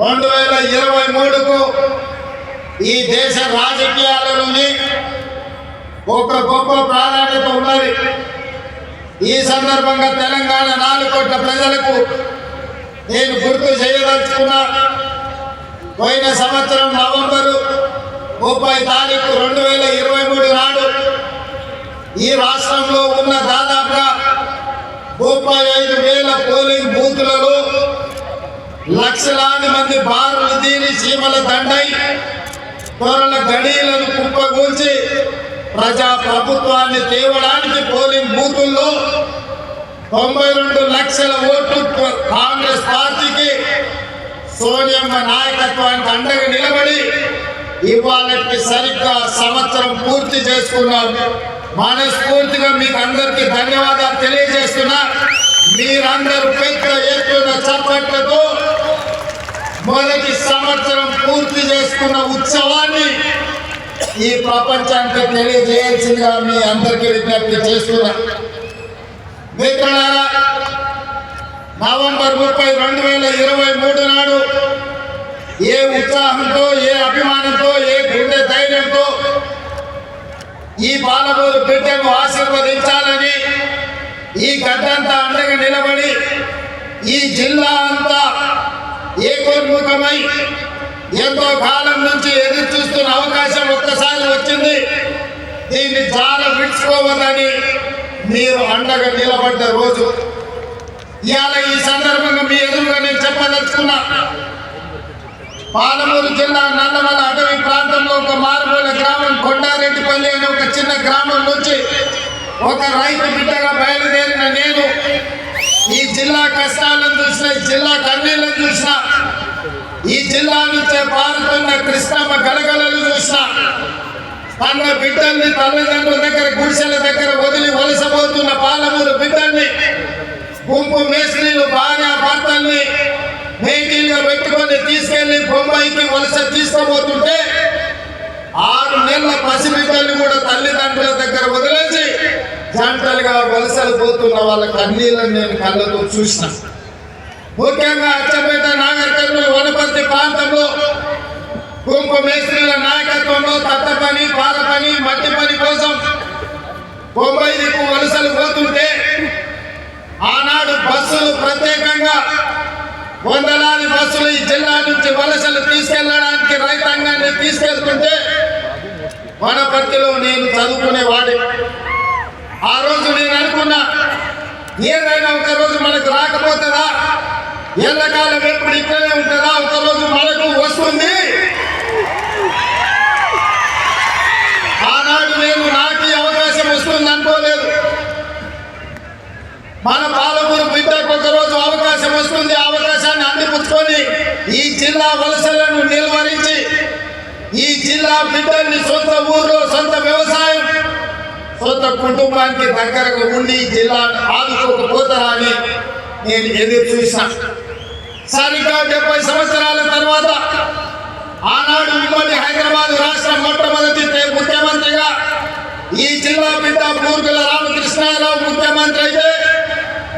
రెండు వేల ఇరవై మూడుకు ఈ దేశ రాజకీయాలలోని ఒక గొప్ప ప్రాధాన్యత ఉన్నది. ఈ సందర్భంగా తెలంగాణ నాలుగు కోట్ల ప్రజలకు నేను గుర్తు చేయదలుచుకున్నా పోయిన సంవత్సరం నవంబరు ముప్పై తారీఖు రెండు వేల ఇరవై మూడు నాడు ఈ రాష్ట్రంలో ఉన్న దాదాపుగా ముప్పై ఐదు వేల పోలింగ్ బూతులలో లక్షలాది మంది బారులు తీరి సీమల దండై త్వరల గడీలను కుప్పగూల్చి ప్రజా ప్రభుత్వాన్ని తేవడానికి పోలింగ్ బూతుల్లో తొంభై రెండు లక్షల ఓట్లు కాంగ్రెస్ పార్టీకి సోనియమ్మ నాయకత్వానికి అండగా నిలబడి ఇవాళకి సరిగ్గా సంవత్సరం పూర్తి చేసుకున్నాం. మనస్ఫూర్తిగా మీకు అందరికీ ధన్యవాదాలు తెలియజేస్తున్నా. మీరందరూ పెద్ద ఎత్తున చప్పట్లతో మొదటి సంవత్సరం పూర్తి చేసుకున్న ఉత్సవాన్ని ఈ ప్రపంచానికి తెలియజేయాల్సిందిగా మీ అందరికీ విజ్ఞప్తి చేస్తున్నా. మిత్రులారా నవంబర్ ముప్పై రెండు వేల ఇరవై మూడు నాడు ఏ ఉత్సాహంతో ఏ అభిమానంతో ఏ గుండె ధైర్యంతో ఈ బాలబోరు బిడ్డను ఆశీర్వదించాలని ఈ గడ్డంతా అండగా నిలబడి ఈ జిల్లా అంతా ఏకోన్ముఖమై ఎంతో కాలం నుంచి ఎదురు చూస్తున్న అవకాశం ఒక్కసారి వచ్చింది. దీన్ని చాలా విడుచుకోవద్దని మీరు అండగా నిలబడ్డ రోజు. ఇవాళ ఈ సందర్భంగా మీ ఎదురుగా నేను చెప్పదలుచుకున్నా పాలమూరు జిల్లా నల్లమల అటవీ ప్రాంతంలో ఒక మారుమూల గ్రామం కొండారెడ్డిపల్లి అనే ఒక చిన్న గ్రామం నుంచి ఒక రైతు బిడ్డగా బయలుదేరిన నేను ఈ జిల్లా కష్టాలను చూసిన జిల్లా కన్నీళ్ళను చూసిన ఈ జిల్లా నుంచే పారుతున్న కృష్ణమ్మ గలగలలు చూసిన తన బిడ్డల్ని తల్లిదండ్రుల దగ్గర గుడిసెల దగ్గర వదిలి వలసపోతున్న పాలమూరు బిడ్డల్ని గుంపు మేస్త్రీలు భార్య భర్తల్ని వెహికల్గా పెట్టుకొని తీసుకెళ్ళి బొంబాయికి వలస తీసుకుపోతుంటే ఆరు నెలల పసిబిడ్డల్ని కూడా తల్లిదండ్రుల దగ్గర వదిలేసి జంటలుగా వలసలు పోతున్న వాళ్ళ కన్నీళ్ళని నేను కళ్ళతో చూసిన. ముఖ్యంగా అచ్చంపేట నాగర్ కర్నూలు వనపర్తి ప్రాంతంలో గుంపు మేస్త్రీల నాయకత్వంలో తట్ట పని పాల పని మట్టి పని కోసం బొంబాయి దిక్కు వలసలు పోతుంటే ఆనాడు బస్సులు ప్రత్యేకంగా వందలాది బస్సులు ఈ జిల్లా నుంచి వలసలు తీసుకెళ్ళడానికి రైతాంగాన్ని తీసుకెళ్తుంటే వనపర్తిలో నేను చదువుకునేవాడి ఆ రోజు నేను అనుకున్నా ఏదైనా ఒక రోజు మనకు రాకపోతుందా? ఎండాకాలం ఎప్పుడు ఇక్కడే ఉంటుందా? ఒకరోజు మనకు వస్తుంది. ఆనాడు నేను నాకు అవకాశం వస్తుంది అనుకోలేదు మన పాలమూరు బిడ్డకు ఒకరోజు అవకాశం వస్తుంది. ఆ అవకాశాన్ని అందిపుచ్చుకొని ఈ జిల్లా వలసలను నిలువరించి ఈ జిల్లా బిడ్డల్ని సొంత ఊర్లో సొంత వ్యవసాయం సొంత కుటుంబానికి దగ్గరగా ఉండి జిల్లా జిల్లాను ఆదుకోకపోతారా అని నేను ఎదురు చూసాను సరిగ్గా డెబ్బై సంవత్సరాల తర్వాత ఆనాడు ఉమ్మడి హైదరాబాద్ రాష్ట్ర మొట్టమొదటి తే- ముఖ్యమంత్రిగా ఈ జిల్లా బిడ్డ పూర్గుల రామకృష్ణారావు ముఖ్యమంత్రి అయితే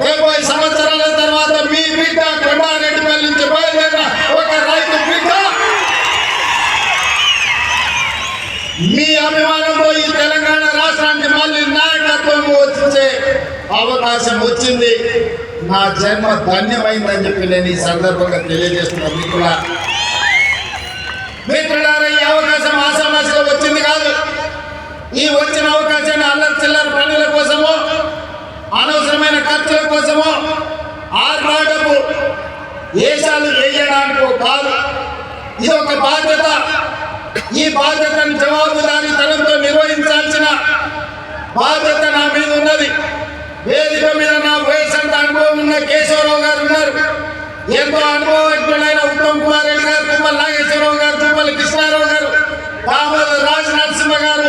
డెబ్బై సంవత్సరాల తర్వాత మీ బిడ్డ కొండారెడ్డిపల్లి నుంచి బయలుదేరిన ఒక రైతు బిడ్డ మీ అభిమానంతో ఈ తెలంగాణ రాష్ట్రానికి మళ్ళీ నాయకత్వం వచ్చే అవకాశం వచ్చింది నా జన్మ ధన్యమైందని చెప్పి నేను ఈ సందర్భంగా తెలియజేస్తున్నాను మిత్రులా మిత్రులారా ఈ అవకాశం ఆసామాసిగా వచ్చింది కాదు. ఈ వచ్చిన అవకాశాన్ని అల్లరి చిల్లర పనుల కోసమో అనవసరమైన ఖర్చుల కోసమో ఆర్భాటపు వేషాలు వేయడానికి కాదు. ఇది ఒక బాధ్యత. ఈ బాధ్యతను జవాబుదారీతనంతో నిర్వహించాల్సిన బాధ్యత నా మీద ఉన్నది. వేదిక మీద నా వయసంత అనుభవం ఉన్న కేశవరావు గారు ఉన్నారు. ఎంతో అనుభవజ్ఞులైన ఉత్తమ్ కుమార్ రెడ్డి గారు తుమ్మల నాగేశ్వరరావు గారు తుమ్మల కృష్ణారావు గారు దామోదర్ రాజ నరసింహ గారు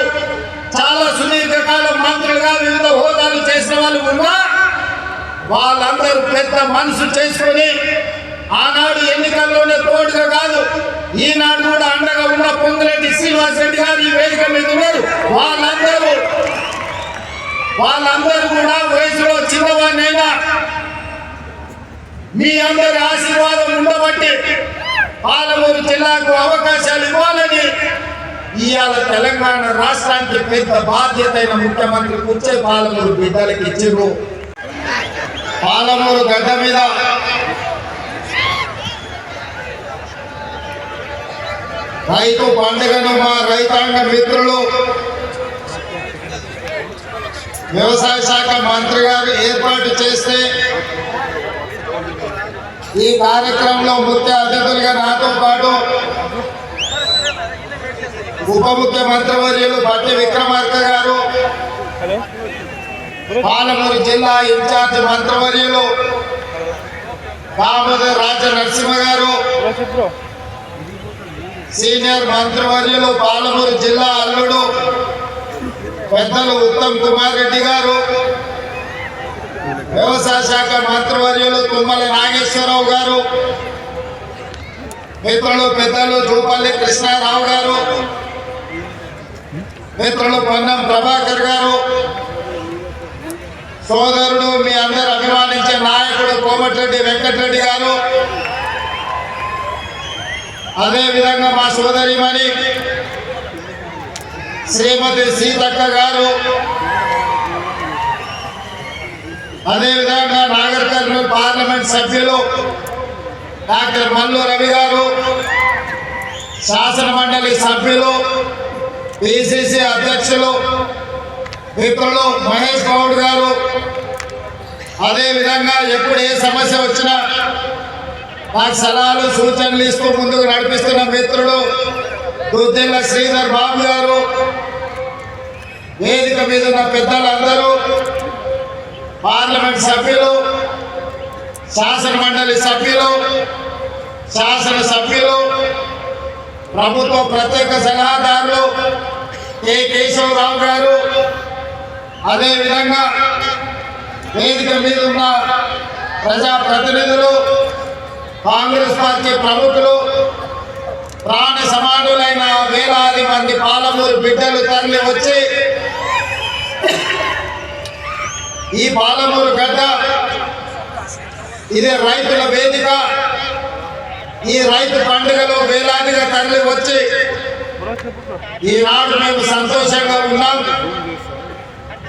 చాలా సుదీర్ఘకాలం మంత్రులుగా వివిధ హోదాలు చేసిన వాళ్ళు ఉన్నా వాళ్ళందరూ పెద్ద మనసు చేసుకొని ఆనాడు ఎన్నికల్లోనే తోడుగా కాదు ఈనాడు కూడా అండగా ఉన్న పొంగులేటి శ్రీనివాస్ రెడ్డి గారు ఈ వేదిక మీద ఉన్నారు. వాళ్ళందరూ వాళ్ళందరూ కూడా వయసులో మీ అందరి ఆశీర్వాదం ఉండబట్టి జిల్లాకు అవకాశాలు ఇవ్వాలని ఇవాళ తెలంగాణ రాష్ట్రానికి పెద్ద బాధ్యత అయిన ముఖ్యమంత్రి కూర్చే పాలమూరు బిడ్డలకి ఇచ్చిర్రు పాలమూరు గడ్డ మీద రైతు పండుగను మా రైతాంగ మిత్రులు వ్యవసాయ శాఖ మంత్రి గారు ఏర్పాటు చేస్తే ఈ కార్యక్రమంలో ముఖ్య అతిథులుగా నాతో పాటు ఉప ముఖ్యమంత్రి వర్యులు భట్టి విక్రమార్క గారు పాలమూరు జిల్లా ఇన్ఛార్జ్ మంత్రివర్యులు దామోదర్ రాజ నరసింహ గారు సీనియర్ మంత్రివర్యులు పాలమూరు జిల్లా అల్లుడు పెద్దలు ఉత్తమ్ కుమార్ రెడ్డి గారు వ్యవసాయ శాఖ మంత్రివర్యులు తుమ్మల నాగేశ్వరరావు గారు మిత్రులు పెద్దలు జూపల్లి కృష్ణారావు గారు మిత్రులు పొన్నం ప్రభాకర్ గారు సోదరుడు మీ అందరు అభిమానించే నాయకుడు కోమటిరెడ్డి వెంకటరెడ్డి గారు. అదే విధంగా మా సోదరిమణి శ్రీమతి సీతక్క గారు. అదే విధంగా నాగర్ కర్నూలు పార్లమెంట్ సభ్యులు డాక్టర్ మల్లు రవి గారు శాసన మండలి సభ్యులు పిసిసి అధ్యక్షులు మిత్రులు మహేష్ గౌడ్ గారు. అదేవిధంగా ఎప్పుడు ఏ సమస్య వచ్చినా నాకు సలహాలు సూచనలు ఇస్తూ ముందుకు నడిపిస్తున్న మిత్రుడు దుద్దిల్ల శ్రీధర్ బాబు గారు వేదిక మీద ఉన్న పెద్దలందరూ పార్లమెంట్ సభ్యులు శాసన మండలి సభ్యులు శాసన సభ్యులు ప్రభుత్వ ప్రత్యేక సలహాదారులు కె. కేశవరావు గారు. అదేవిధంగా వేదిక మీద ఉన్న ప్రజాప్రతినిధులు కాంగ్రెస్ పార్టీ ప్రముఖులు ప్రాణ సమానులైన వేలాది మంది పాలమూరు బిడ్డలు తరలి వచ్చి ఈ పాలమూరు గడ్డ ఇది రైతుల వేదిక. ఈ రైతు పండుగలో వేలాదిగా తరలి వచ్చి ఈనాడు మేము సంతోషంగా ఉన్నాం.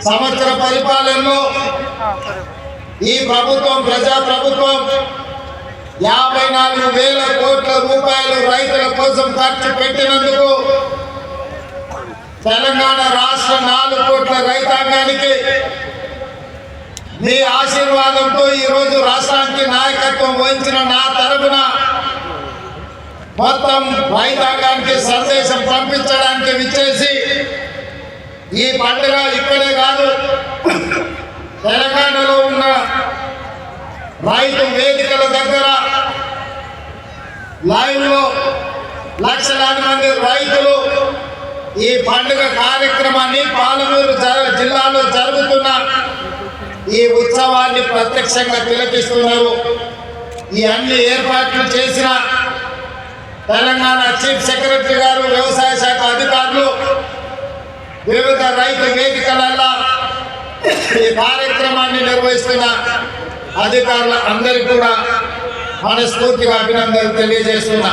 సంవత్సర పరిపాలనలో ఈ ప్రభుత్వం ప్రజా ప్రభుత్వం యాభై నాలుగు వేల కోట్ల రూపాయలు రైతుల కోసం ఖర్చు పెట్టినందుకు తెలంగాణ రాష్ట్ర నాలుగు కోట్ల రైతాంగానికి మీ ఆశీర్వాదంతో ఈరోజు రాష్ట్రానికి నాయకత్వం వహించిన నా తరపున మొత్తం రైతాంగానికి సందేశం పంపించడానికి విచ్చేసి ఈ పండుగ ఇక్కడే కాదు తెలంగాణలో ఉన్న రైతు వేదికల దగ్గర లైన్లో లక్షలాది మంది రైతులు ఈ పండుగ కార్యక్రమాన్ని పాలమూరు జిల్లాలో జరుగుతున్న ఈ ఉత్సవాన్ని ప్రత్యక్షంగా తిలకిస్తున్నారు. ఈ అన్ని ఏర్పాట్లు చేసిన తెలంగాణ చీఫ్ సెక్రటరీ గారు వ్యవసాయ శాఖ అధికారులు వివిధ రైతు వేదికలల్లో ఈ కార్యక్రమాన్ని నిర్వహిస్తున్న అధికారుల అందరికీ కూడా మనస్ఫూర్తిగా అభినందనలు తెలియజేస్తున్నా.